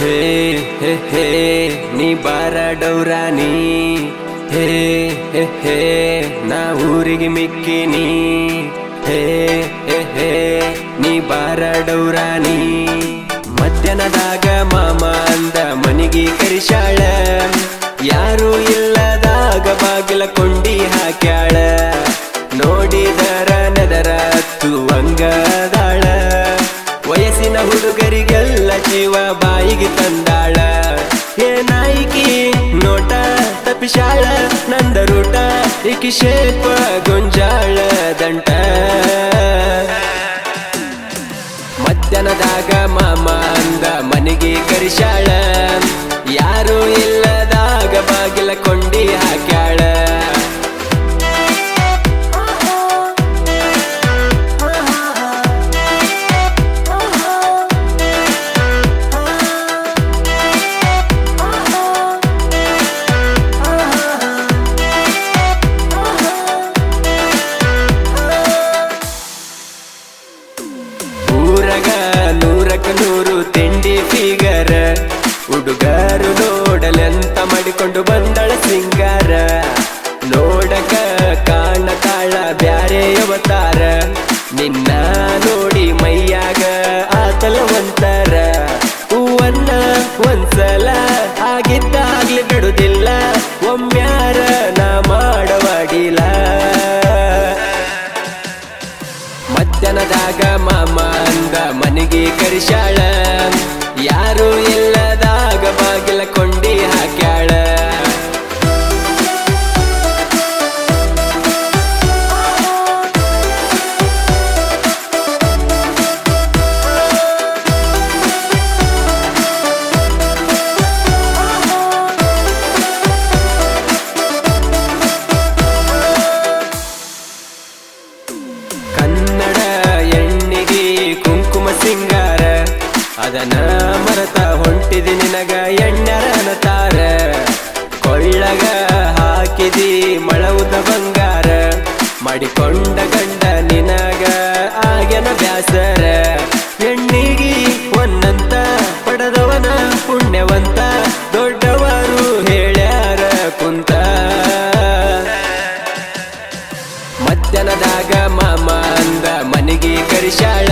ಹೇ ಹೇ ಹೇ, ನೀ ಬಾರ ಡೌರಾನಿ ಹೇ ಹೇ ಹೇ, ನಾ ಊರಿಗೆ ಮಿಕ್ಕಿನಿ. ಹೇ ಹೇ ಹೇ, ನೀ ಬಾರ ಡೌರಾನಿ ಮಧ್ಯಾಹ್ನದಾಗ ಮಾಮ ಅಂದ ಮನಿಗೆ ಕರಿಶಾಳ ಯಾರು ಇಲ್ಲದಾಗ ಬಾಗಿಲ ಕೊಂಡಿ ಹಾಕ್ಯಾಳ. ನೋಡಿದರ ನೆದರ ಹತ್ತು ವಯಸ್ಸಿನ ಹುಡುಗರಿಗೆಲ್ಲ ಜೀವ ಬಾಯಿಗೆ ತಂದಾಳ. ಏನಾಯಿಕಿ ನೋಟ ತಪ್ಪಿಸಾಳ ನಂದ ರೂಟ ಇಕಿ ಶೇಪ ಗೊಂಜಾಳ ದಂಟ. ಮಧ್ಯಾಹ್ನದಾಗ ಮಾಮ ಅಂದ ಮನೆಗೆ ಕರಿಶಾಳ ಯಾರು ಇಲ್ಲದಾಗ ನೂರು ತಿಂಡಿ ಫಿಗರ ಹುಡುಗರು ನೋಡಲೆಂತ ಮಾಡಿಕೊಂಡು ಬಂದಳ ಸಿಂಗಾರ. ನೋಡಕ ಕಾಣತಾಳ ಬ್ಯಾರೆ ಅವತಾರ. ನಿನ್ನ ನೋಡಿ ಮೈಯಾಗ ಆತಲ ಒಂತರ ಹೂವನ್ನ ಒಂದ್ಸಲ ಆಗಿದ್ದಾಗ್ಲಿ ಬಿಡುದಿಲ್ಲ. ಒಮ್ಮ್ಯಾರ ಕರಿಶಾಳ. ಯಾರು ಇಲ್ಲದಾಗ ಬಾಗಿಲ ಕೊಂಡಿ ಹಾಕ್ಯಾಳ. ಅದನ ಮರತ ಹೊಂಟಿದಿ ನಿನಗ ಎಣ್ಣರನ ತಾರ. ಕೊಳ್ಳಗ ಹಾಕಿದಿ ಮಳವುದ ಬಂಗಾರ. ಮಾಡಿಕೊಂಡ ಗಂಡ ನಿನಗ ಆಗನ ಬ್ಯಾಸರ. ಎಣ್ಣಿಗಿ ಒಂದಂತ ಪಡೆದವನ ಪುಣ್ಯವಂತ, ದೊಡ್ಡವರು ಹೇಳ್ಯಾರ ಕುಂತ. ಮಧ್ಯಾಹ್ನದಾಗ ಮಾಮ ಅಂದ, ಮನೆಗೆ ಕರಿಶಾಳ